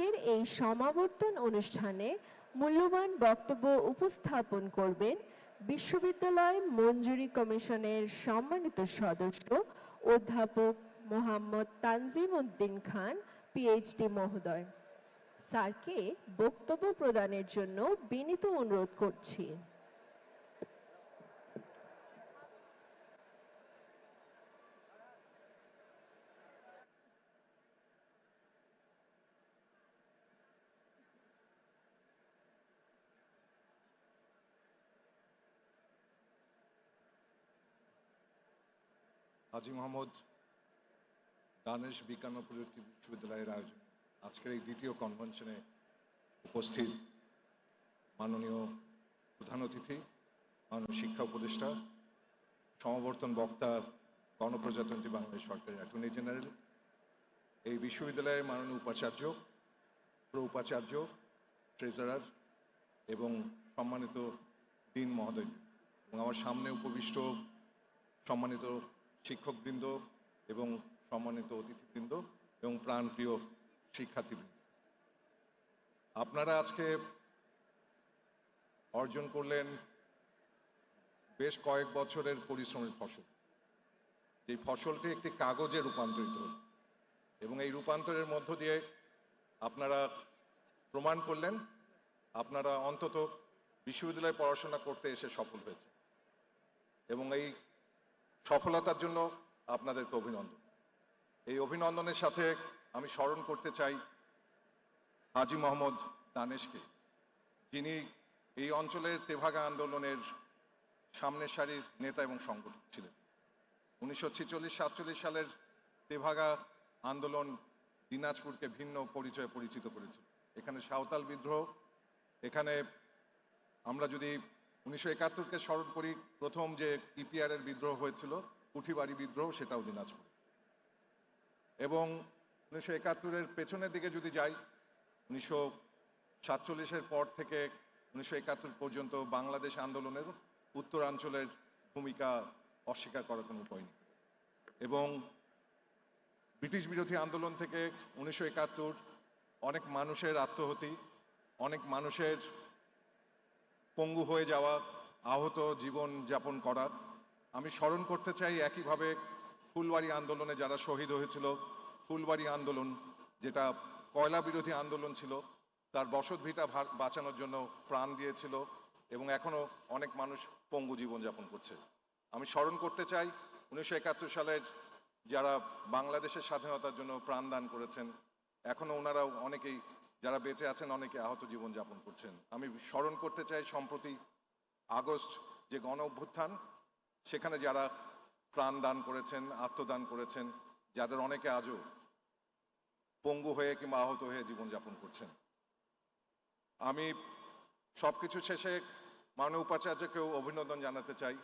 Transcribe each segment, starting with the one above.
আজকের এই সমাবর্তন অনুষ্ঠানে মূল্যবান বক্তব্য উপস্থাপন করবেন বিশ্ববিদ্যালয় মঞ্জুরি কমিশনের সম্মানিত সদস্য অধ্যাপক মোহাম্মদ তানজিম উদ্দিন খান পিএইচডি মহোদয়। স্যারকে বক্তব্য প্রদানের জন্য বিনীত অনুরোধ করছি। হাজি মোহাম্মদ দানেশ বিজ্ঞান ও প্রযুক্তি বিশ্ববিদ্যালয়ের আয়োজন। আজকের এই দ্বিতীয় কনভেনশনে উপস্থিত মাননীয় প্রধান অতিথি, মাননীয় শিক্ষা উপদেষ্টা, সমাবর্তন বক্তা গণপ্রজাতন্ত্রী বাংলাদেশ সরকারের অ্যাটর্নি জেনারেল, এই বিশ্ববিদ্যালয়ের মাননীয় উপাচার্য, প্র উপাচার্য, ট্রেজারার এবং সম্মানিত দিন মহোদয়। এবং আমার সামনে উপবিষ্ট সম্মানিত শিক্ষকবৃন্দ এবং সম্মানিত অতিথিবৃন্দ এবং প্রাণপ্রিয় শিক্ষার্থীবৃন্দ। আপনারা আজকে অর্জন করলেন বেশ কয়েক বছরের পরিশ্রমের ফসল। এই ফসলটি একটি কাগজে রূপান্তরিত হল এবং এই রূপান্তরের মধ্য দিয়ে আপনারা প্রমাণ করলেন, আপনারা অন্তত বিশ্ববিদ্যালয়ে পড়াশোনা করতে এসে সফল হয়েছে এবং এই সফলতার জন্য আপনাদেরকে অভিনন্দন। এই অভিনন্দনের সাথে আমি স্মরণ করতে চাই হাজি মোহাম্মদ দানেশকে, যিনি এই অঞ্চলের তেভাগা আন্দোলনের সামনের সারির নেতা এবং সংগঠক ছিলেন। উনিশশো ছিচল্লিশ সাতচল্লিশ সালের তেভাগা আন্দোলন দিনাজপুরকে ভিন্ন পরিচয়ে পরিচিত করেছিল এখানে সাঁওতাল বিদ্রোহ, এখানে আমরা যদি উনিশশো একাত্তরকে স্মরণ করি, প্রথম যে ইপিআর এর বিদ্রোহ হয়েছিল কুঠিবাড়ি বিদ্রোহ, সেটাও দিনাজপুর। এবং উনিশশো একাত্তরের পেছনের দিকে যদি যাই, উনিশশো সাতচল্লিশের পর থেকে উনিশশো একাত্তর পর্যন্ত বাংলাদেশ আন্দোলনের উত্তরাঞ্চলের ভূমিকা অস্বীকার করার কোনো উপায় নেই। এবং ব্রিটিশ বিরোধী আন্দোলন থেকে উনিশশো একাত্তর, অনেক মানুষের আত্মহতি, অনেক মানুষের পঙ্গু হয়ে যাওয়া, আহত জীবন যাপন করা। আমি স্মরণ করতে চাই একইভাবে ফুলবাড়ি আন্দোলনে যারা শহীদ হয়েছিল। ফুলবাড়ি আন্দোলন, যেটা কয়লা বিরোধী আন্দোলন ছিল, তার বসত ভিটা বাঁচানোর জন্য প্রাণ দিয়েছিল এবং এখনও অনেক মানুষ পঙ্গু জীবনযাপন করছে। আমি স্মরণ করতে চাই উনিশশো একাত্তর সালের যারা বাংলাদেশের স্বাধীনতার জন্য প্রাণদান করেছেন, এখনও ওনারাও অনেকেই যারা বেঁচে আছেন অনেকে আহত জীবন যাপন করছেন। আমি স্মরণ করতে চাই, সম্প্রতি আগস্ট যে গণ অভ্যুত্থান, সেখানে যারা প্রাণ দান করেছেন, আত্মদান করেছেন, যাদের অনেকে আজও পঙ্গু হয়ে কিংবা আহত হয়ে জীবনযাপন করছেন। আমি সবকিছু শেষে মাননীয় উপাচার্যকেও অভিনন্দন জানাতে চাই।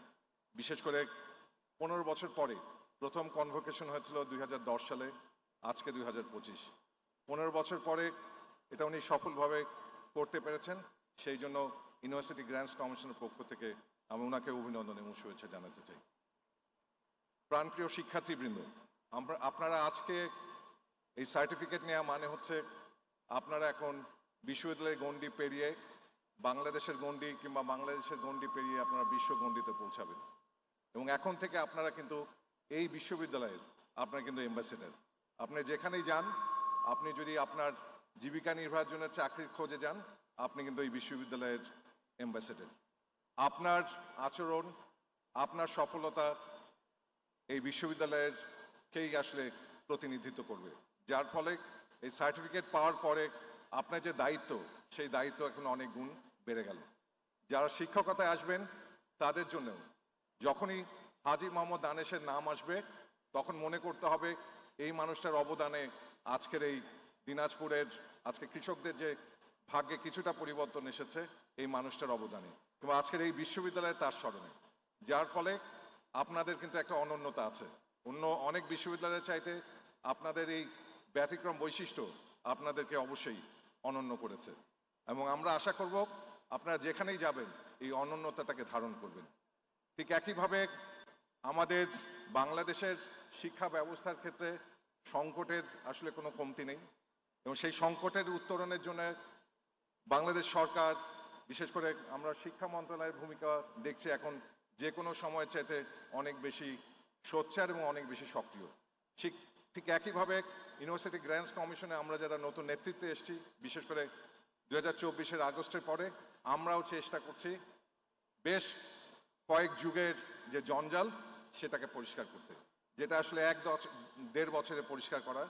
বিশেষ করে পনেরো বছর পরে প্রথম কনভোকেশন হয়েছিল দুই হাজার দশ সালে, আজকে দুই হাজার পনেরো বছর পরে এটা উনি সফলভাবে করতে পেরেছেন। সেই জন্য ইউনিভার্সিটি গ্র্যান্ডস কমিশনের পক্ষ থেকে আমি ওনাকে অভিনন্দন এবং শুভেচ্ছা জানাতে চাই। প্রাণপ্রিয় শিক্ষার্থীবৃন্দ, আমরা, আপনারা আজকে এই সার্টিফিকেট নেওয়া মানে হচ্ছে আপনারা এখন বিশ্ববিদ্যালয়ের গণ্ডি পেরিয়ে বাংলাদেশের গণ্ডি কিংবা বাংলাদেশের গণ্ডি পেরিয়ে আপনারা বিশ্ব গণ্ডিতে পৌঁছাবেন। এবং এখন থেকে আপনারা কিন্তু এই বিশ্ববিদ্যালয়ের, আপনারা কিন্তু এম্বাসেডার আপনি যেখানেই যান, আপনি যদি আপনার জীবিকা নির্বাহের জন্য চাকরির খোঁজে যান। আপনি কিন্তু এই বিশ্ববিদ্যালয়ের এম্বাসেডার আপনার আচরণ, আপনার সফলতা এই বিশ্ববিদ্যালয়ের কেই আসলে প্রতিনিধিত্ব করবে। যার ফলে এই সার্টিফিকেট পাওয়ার পরে আপনার যে দায়িত্ব, সেই দায়িত্ব এখন অনেক গুণ বেড়ে গেল। যারা শিক্ষকতায় আসবেন, তাদের জন্য যখনই হাজি মোহাম্মদ দানেশের নাম আসবে, তখন মনে করতে হবে এই মানুষটার অবদানে আজকের এই দিনাজপুরের আজকে কৃষকদের যে ভাগ্যে কিছুটা পরিবর্তন এসেছে, এই মানুষটার অবদানে। এবং আজকের এই বিশ্ববিদ্যালয়ে তার স্মরণে। যার ফলে আপনাদের কিন্তু একটা অনন্যতা আছে। অন্য অনেক বিশ্ববিদ্যালয়ের চাইতে আপনাদের এই ব্যতিক্রম বৈশিষ্ট্য আপনাদেরকে অবশ্যই অনন্য করেছে। এবং আমরা আশা করব আপনারা যেখানেই যাবেন, এই অনন্যতাটাকে ধারণ করবেন। ঠিক একইভাবে আমাদের বাংলাদেশের শিক্ষা ব্যবস্থার ক্ষেত্রে সংকটের আসলে কোনো কমতি নেই। এবং সেই সংকটের উত্তরণের জন্য বাংলাদেশ সরকার, বিশেষ করে আমরা শিক্ষা মন্ত্রণালয়ের ভূমিকা দেখছি এখন, যে কোনো সময় চাইতে অনেক বেশি সোচ্চার এবং অনেক বেশি সক্রিয়। ঠিক ঠিক একইভাবে ইউনিভার্সিটি গ্র্যান্টস কমিশনে আমরা যারা নতুন নেতৃত্বে এসেছি, বিশেষ করে দু হাজার চব্বিশের আগস্টের পরে, আমরাও চেষ্টা করছি বেশ কয়েক যুগের যে জঞ্জাল, সেটাকে পরিষ্কার করতে। যেটা আসলে এক দেড় বছরে পরিষ্কার করা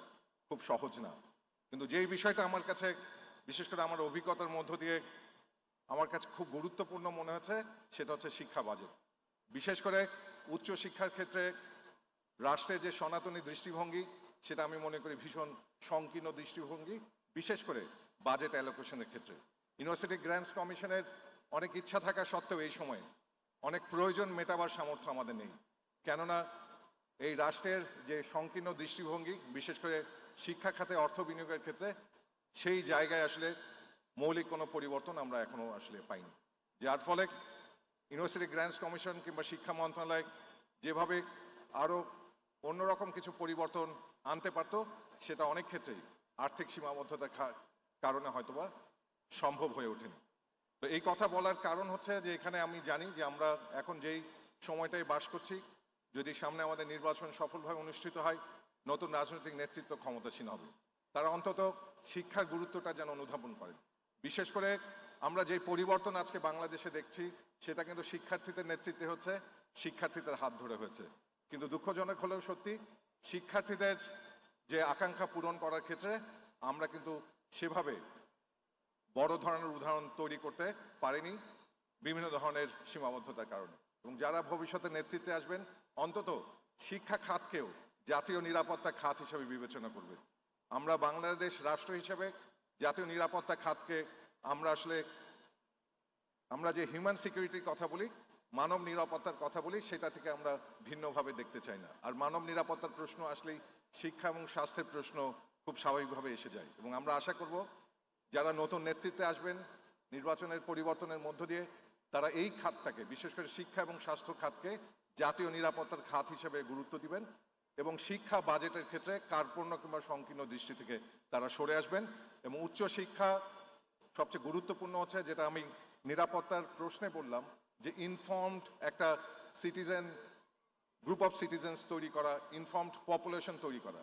খুব সহজ না। কিন্তু যেই বিষয়টা আমার কাছে, বিশেষ করে আমার অভিজ্ঞতার মধ্য দিয়ে আমার কাছে খুব গুরুত্বপূর্ণ মনে হচ্ছে, সেটা হচ্ছে শিক্ষা বাজেট। বিশেষ করে উচ্চ শিক্ষার ক্ষেত্রে রাষ্ট্রের যে সনাতনী দৃষ্টিভঙ্গি, সেটা আমি মনে করি ভীষণ সংকীর্ণ দৃষ্টিভঙ্গি, বিশেষ করে বাজেট অ্যালোকেশনের ক্ষেত্রে। ইউনিভার্সিটি গ্র্যান্টস কমিশনের অনেক ইচ্ছা থাকা সত্ত্বেও এই সময়ে অনেক প্রয়োজন মেটাবার সামর্থ্য আমাদের নেই। কেননা এই রাষ্ট্রের যে সংকীর্ণ দৃষ্টিভঙ্গি, বিশেষ করে শিক্ষা খাতে, অর্থ বিনিয়োগের ক্ষেত্রে সেই জায়গায় আসলে মৌলিক কোনো পরিবর্তন আমরা এখনও আসলে পাইনি। যার ফলে ইউনিভার্সিটি গ্র্যান্টস কমিশন কিংবা শিক্ষা মন্ত্রণালয় যেভাবে আরও অন্যরকম কিছু পরিবর্তন আনতে পারত, সেটা অনেক ক্ষেত্রেই আর্থিক সীমাবদ্ধতার কারণে হয়তোবা সম্ভব হয়ে ওঠেনি। তো এই কথা বলার কারণ হচ্ছে যে এখানে আমি জানি যে আমরা এখন যেই সময়টায় বাস করছি, যদি সামনে আমাদের নির্বাচন সফলভাবে অনুষ্ঠিত হয় নতুন রাজনৈতিক নেতৃত্ব ক্ষমতাসীন হবে। তারা অন্তত শিক্ষার গুরুত্বটা যেন অনুধাবন করেন বিশেষ করে আমরা যে পরিবর্তন আজকে বাংলাদেশে দেখছি, সেটা কিন্তু শিক্ষার্থীদের নেতৃত্বে হচ্ছে, শিক্ষার্থীদের হাত ধরে হয়েছে। কিন্তু দুঃখজনক হলেও সত্যি, শিক্ষার্থীদের যে আকাঙ্ক্ষা পূরণ করার ক্ষেত্রে আমরা কিন্তু সেভাবে বড় ধরনের উদাহরণ তৈরি করতে পারিনি বিভিন্ন ধরনের সীমাবদ্ধতার কারণে। এবং যারা ভবিষ্যতে নেতৃত্বে আসবেন, অন্তত শিক্ষা খাতকেও জাতীয় নিরাপত্তা খাত হিসেবে বিবেচনা করবে। আমরা বাংলাদেশ রাষ্ট্র হিসেবে জাতীয় নিরাপত্তা খাতকে আমরা আসলে, আমরা যে হিউম্যান সিকিউরিটির কথা বলি, মানব নিরাপত্তার কথা বলি, সেটা থেকে আমরা ভিন্নভাবে দেখতে চাই না। আর মানব নিরাপত্তার প্রশ্ন আসলেই শিক্ষা এবং স্বাস্থ্যের প্রশ্ন খুব স্বাভাবিকভাবে এসে যায়। এবং আমরা আশা করব যারা নতুন নেতৃত্বে আসবেন, নির্বাচনের পরিবর্তনের মধ্য দিয়ে, তারা এই খাতটাকে, বিশেষ করে শিক্ষা এবং স্বাস্থ্য খাতকে জাতীয় নিরাপত্তার খাত হিসেবে গুরুত্ব দিবেন। এবং শিক্ষা বাজেটের ক্ষেত্রে কার্পণ্য কিংবা সংকীর্ণ দৃষ্টি থেকে তারা সরে আসবেন এবং উচ্চ শিক্ষা সবচেয়ে গুরুত্বপূর্ণ হচ্ছে যেটা আমি নিরাপত্তার প্রশ্নে বললাম, যে ইনফর্মড একটা সিটিজেন গ্রুপ অফ সিটিজেন্স তৈরি করা ইনফর্মড পপুলেশন তৈরি করা।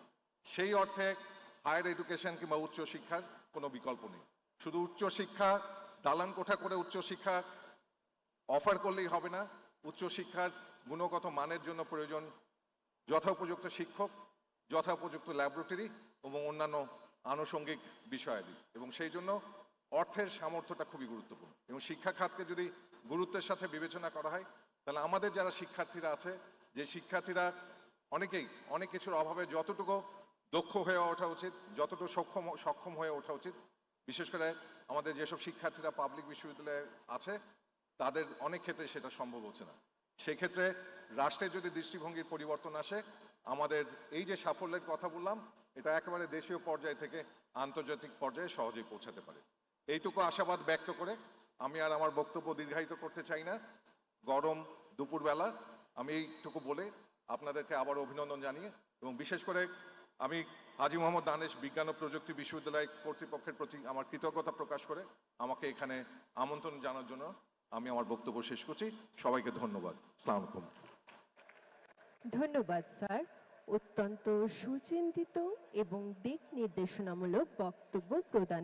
সেই অর্থে হায়ার এডুকেশন কিংবা উচ্চ শিক্ষার কোনো বিকল্প নেই। শুধু উচ্চ শিক্ষা, দালান কোঠা করে উচ্চ শিক্ষা অফার করলেই হবে না। উচ্চ শিক্ষার গুণগত মানের জন্য প্রয়োজন যথোপযুক্ত শিক্ষক, যথোপযুক্ত ল্যাবরেটরি এবং অন্যান্য আনুষঙ্গিক বিষয়াদি। এবং সেই জন্য অর্থের সামর্থ্যটা খুবই গুরুত্বপূর্ণ। এবং শিক্ষা খাতকে যদি গুরুত্বের সাথে বিবেচনা করা হয়, তাহলে আমাদের যারা শিক্ষার্থীরা আছে, যে শিক্ষার্থীরা অনেকেই, অনেক কিছুর অভাবে যতটুকু দক্ষ হয়ে ওঠা উচিত, যতটুকু সক্ষম সক্ষম হয়ে ওঠা উচিত, বিশেষ করে আমাদের যেসব শিক্ষার্থীরা পাবলিক বিশ্ববিদ্যালয়ে আছে, তাদের অনেক ক্ষেত্রে সেটা সম্ভব হচ্ছে না। সেক্ষেত্রে রাষ্ট্রের যদি দৃষ্টিভঙ্গির পরিবর্তন আসে, আমাদের এই যে সাফল্যের কথা বললাম, এটা একেবারে দেশীয় পর্যায় থেকে আন্তর্জাতিক পর্যায়ে সহজেই পৌঁছাতে পারে। এইটুকু আশাবাদ ব্যক্ত করে আমি আর আমার বক্তব্য দীর্ঘায়িত করতে চাই না। গরম দুপুরবেলা আমি এইটুকু বলে আপনাদেরকে আবার অভিনন্দন জানিয়ে এবং বিশেষ করে আমি হাজি মোহাম্মদ দানেশ বিজ্ঞান ও প্রযুক্তি বিশ্ববিদ্যালয় কর্তৃপক্ষের প্রতি আমার কৃতজ্ঞতা প্রকাশ করে আমাকে এখানে আমন্ত্রণ জানার জন্য আমি আমার বক্তব্য শেষ করছি। সবাইকে ধন্যবাদ। সালাম আলাইকুম। ধন্যবাদ স্যার। অত্যন্ত সুচিন্তিত এবং দিক নির্দেশনামূলক বক্তব্য প্রদানের